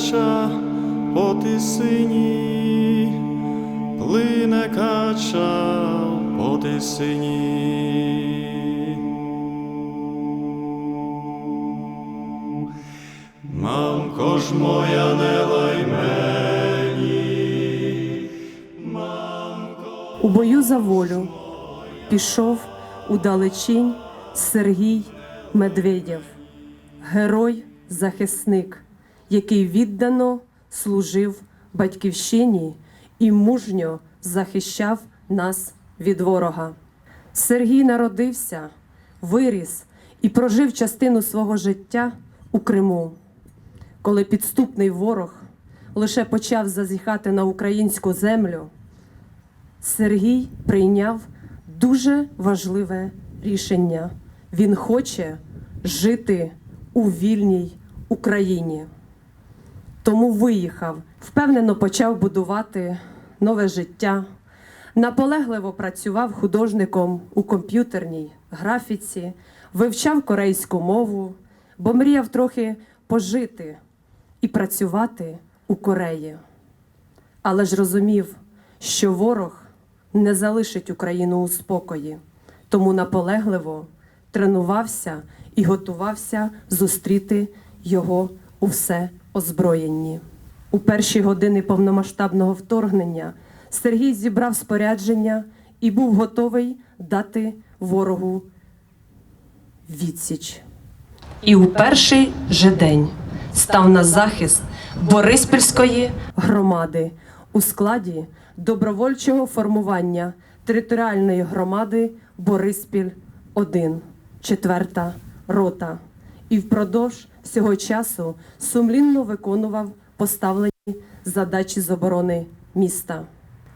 кача по тисині, плине кача по тисині. Мамко ж моя не лай мені, У бою за волю пішов у далечінь Сергій Медведєв, герой-захисник, який віддано служив батьківщині і мужньо захищав нас від ворога. Сергій народився, виріс і прожив частину свого життя у Криму коли підступний ворог лише почав зазіхати на українську землю, Сергій прийняв дуже важливе рішення. Він хоче жити у вільній Україні. Тому виїхав, впевнено почав будувати нове життя, наполегливо працював художником у комп'ютерній графіці, вивчав корейську мову, бо мріяв трохи пожити і працювати у Кореї. Але ж розумів, що ворог не залишить Україну у спокої, тому наполегливо тренувався і готувався зустріти його у все озброєнні. У перші години повномасштабного вторгнення Сергій зібрав спорядження і був готовий дати ворогу відсіч. І у перший же день став на захист Бориспільської громади у складі добровольчого формування територіальної громади Бориспіль 1 четверта рота. І впродовж всього часу сумлінно виконував поставлені задачі з оборони міста.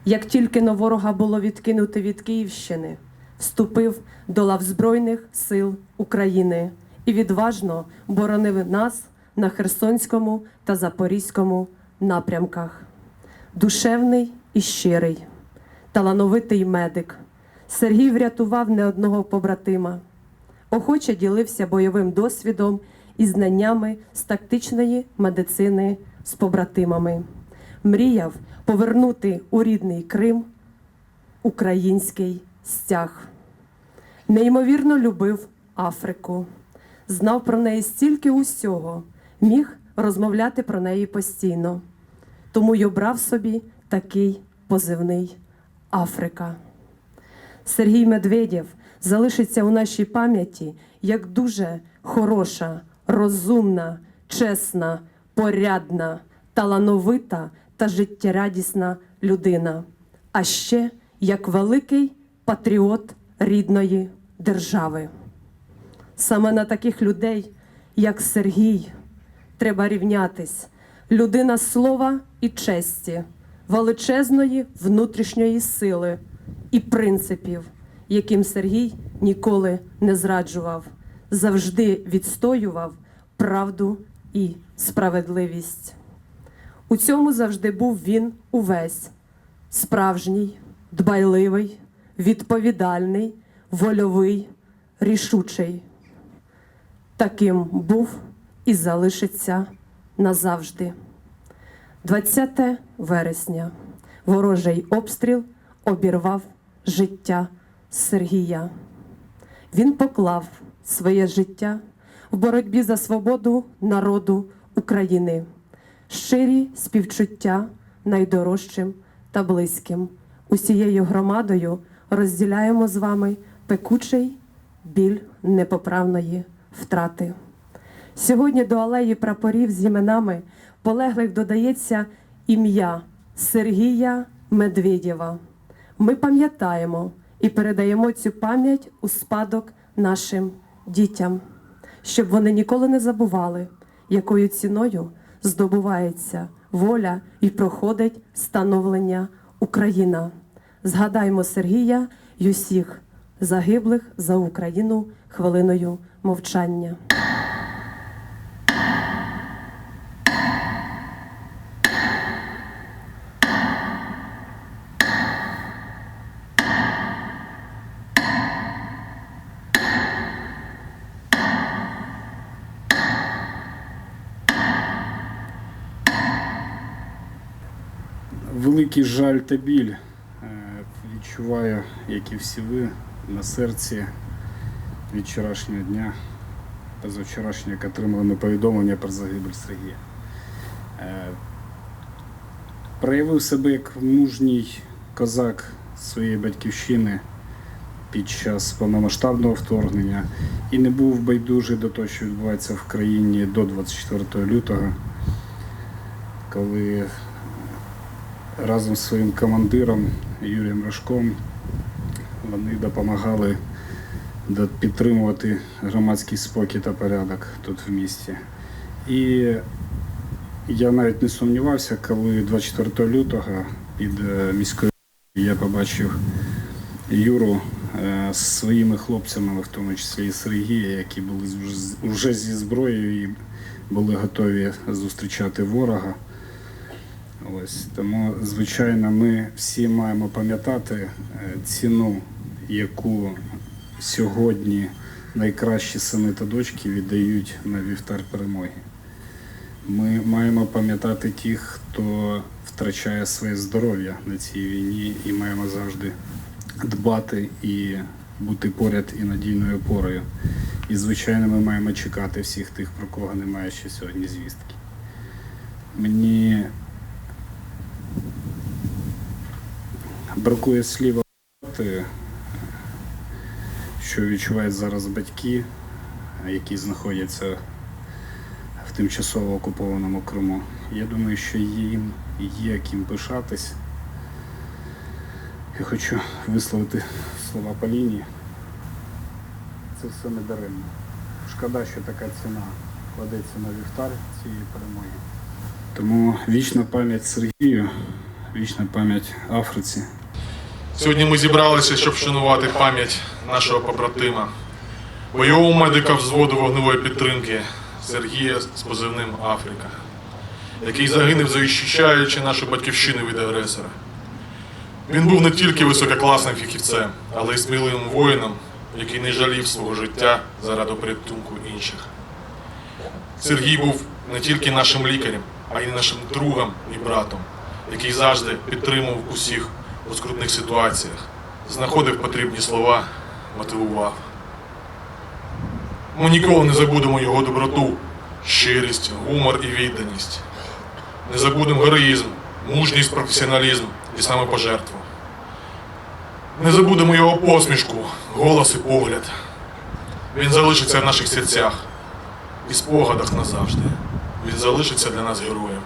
Як тільки на ворога було відкинуто від Київщини, вступив до лав Збройних сил України і відважно боронив нас на Херсонському та Запорізькому напрямках. Душевний і щирий, талановитий медик. Сергій врятував не одного побратима, охоче ділився бойовим досвідом і знаннями з тактичної медицини з побратимами. Мріяв повернути у рідний Крим український стяг. Неймовірно любив Африку, знав про неї стільки усього, міг розмовляти про неї постійно. Тому й обрав собі такий позивний Африка. Сергій Медведєв залишиться у нашій пам'яті як дуже хороша, розумна, чесна, порядна, талановита та життєрадісна людина, а ще як великий патріот рідної держави. Саме на таких людей, як Сергій, треба рівнятись. Людина слова і честі, величезної внутрішньої сили і принципів, яким Сергій ніколи не зраджував, завжди відстоював правду і справедливість. У цьому завжди був він увесь справжній, дбайливий, відповідальний, вольовий, рішучий. Таким був і залишиться назавжди. 20 вересня ворожий обстріл обірвав життя Сергія. Він поклав своє життя в боротьбі за свободу народу України, щирі співчуття найдорожчим та близьким. Усією громадою розділяємо з вами пекучий біль непоправної втрати. Сьогодні до алеї прапорів з іменами полеглих додається ім'я Сергія Медведєва. Ми пам'ятаємо і передаємо цю пам'ять у спадок нашим дітям, щоб вони ніколи не забували, якою ціною здобувається воля і проходить становлення Україна. Згадаймо Сергія й усіх загиблих за Україну хвилиною мовчання. Великий жаль та біль е, відчуваю, як і всі ви, на серці від вчорашнього дня, позавчорашнього, як отримали повідомлення про загибель Сергія. Е, Проявив себе як мужній козак своєї батьківщини під час повномасштабного вторгнення і не був байдужий до того, що відбувається в країні до 24 лютого, коли разом з своїм командиром Юрієм Рожком вони допомагали підтримувати громадський спокій та порядок тут в місті. І я навіть не сумнівався, коли 24 лютого під е, міською я побачив Юру е, з своїми хлопцями, в тому числі і Сергія, які були вже зі зброєю і були готові зустрічати ворога. Ось тому, звичайно, ми всі маємо пам'ятати е, ціну, яку сьогодні найкращі сини та дочки віддають на вівтар перемоги. Ми маємо пам'ятати тих, хто втрачає своє здоров'я на цій війні, і маємо завжди дбати і бути поряд і надійною опорою. І, звичайно, ми маємо чекати всіх тих, про кого немає ще сьогодні звістки. Мені бракує слів, що відчувають зараз батьки, які знаходяться в тимчасово окупованому Криму. Я думаю, що їм є ким пишатись. Я хочу висловити слова Поліні. Це все не даремно. Шкода, що така ціна кладеться на вівтар цієї перемоги. Тому вічна пам'ять Сергію, вічна пам'ять Африці. Сьогодні ми зібралися, щоб вшанувати пам'ять нашого побратима, бойового медика взводу вогневої підтримки Сергія з позивним Африка, який загинув, захищаючи нашу батьківщину від агресора. Він був не тільки висококласним фахівцем, але й сміливим воїном, який не жалів свого життя заради порятунку інших. Сергій був не тільки нашим лікарем, а й нашим другом і братом, який завжди підтримував усіх у скрутних ситуаціях, знаходив потрібні слова, мотивував. Ми ніколи не забудемо його доброту, щирість, гумор і відданість. Не забудемо героїзм, мужність, професіоналізм і самопожертву. Не забудемо його посмішку, голос і погляд. Він залишиться в наших серцях і спогадах назавжди. Він залишиться для нас героєм.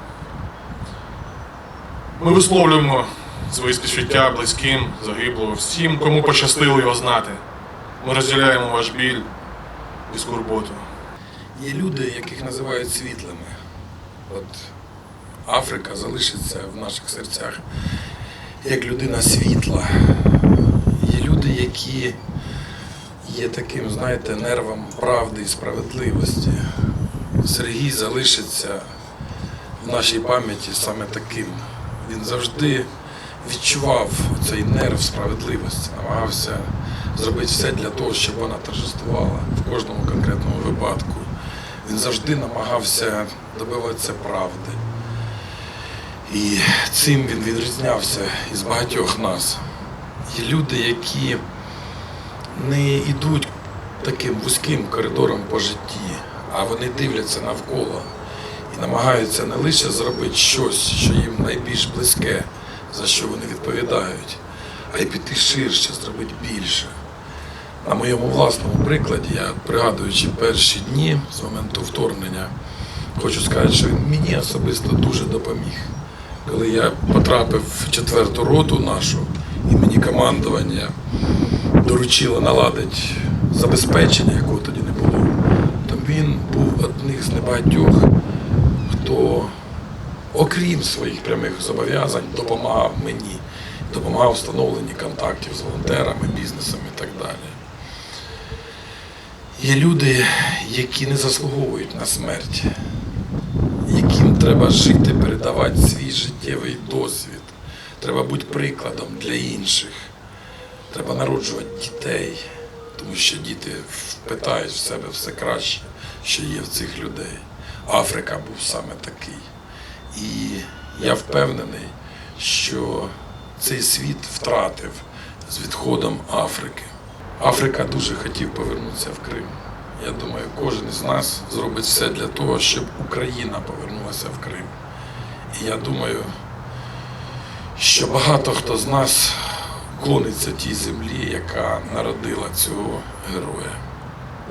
Ми висловлюємо свої співчуття близьким, загиблого, всім, кому пощастило його знати. Ми розділяємо ваш біль і скорботу. Є люди, яких називають світлими. От Африка залишиться в наших серцях як людина світла. Є люди, які є таким, знаєте, нервом правди і справедливості. Сергій залишиться в нашій пам'яті саме таким. Він завжди відчував цей нерв справедливості, намагався зробити все для того, щоб вона торжествувала в кожному конкретному випадку. Він завжди намагався добиватися правди. І цим він відрізнявся із багатьох нас. Є люди, які не йдуть таким вузьким коридором по житті, а вони дивляться навколо і намагаються не лише зробити щось, що їм найбільш близьке, за що вони відповідають, а й піти ширше, зробити більше. На моєму власному прикладі, я пригадуючи перші дні з моменту вторгнення, хочу сказати, що він мені особисто дуже допоміг. Коли я потрапив в четверту роту нашу, і мені командування доручило наладити забезпечення, якого тоді не було, то він був одним з небагатьох, хто, окрім своїх прямих зобов'язань, допомагав мені, допомагав встановленні контактів з волонтерами, бізнесом і так далі. Є люди, які не заслуговують на смерть, яким треба жити, передавати свій життєвий досвід. Треба бути прикладом для інших. Треба народжувати дітей, тому що діти впитають в себе все краще, що є в цих людей. Африка був саме такий. І я впевнений, що цей світ втратив з відходом Африки. Африка дуже хотів повернутися в Крим. Я думаю, кожен із нас зробить все для того, щоб Україна повернулася в Крим. І я думаю, що багато хто з нас клониться тій землі, яка народила цього героя.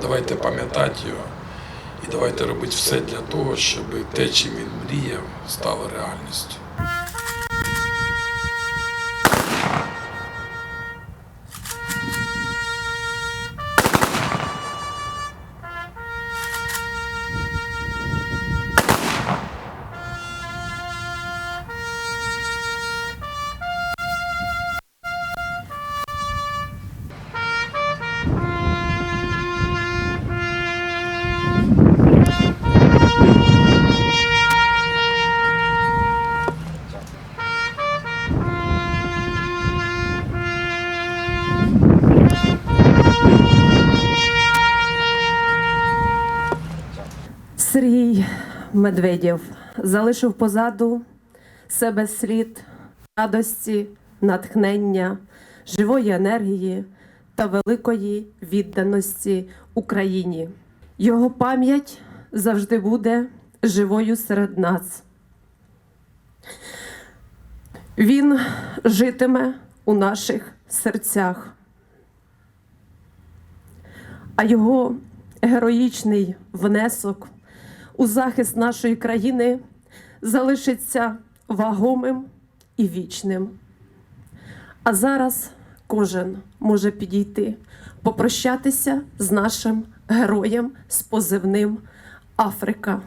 Давайте пам'ятати його і давайте робити все для того, щоб те, чим він мріяв, стало реальністю. Медведєв залишив позаду себе слід радості, натхнення, живої енергії та великої відданості Україні. Його пам'ять завжди буде живою серед нас. Він житиме у наших серцях а його героїчний внесок у захист нашої країни залишиться вагомим і вічним. А зараз кожен може підійти, попрощатися з нашим героєм з позивним Африка.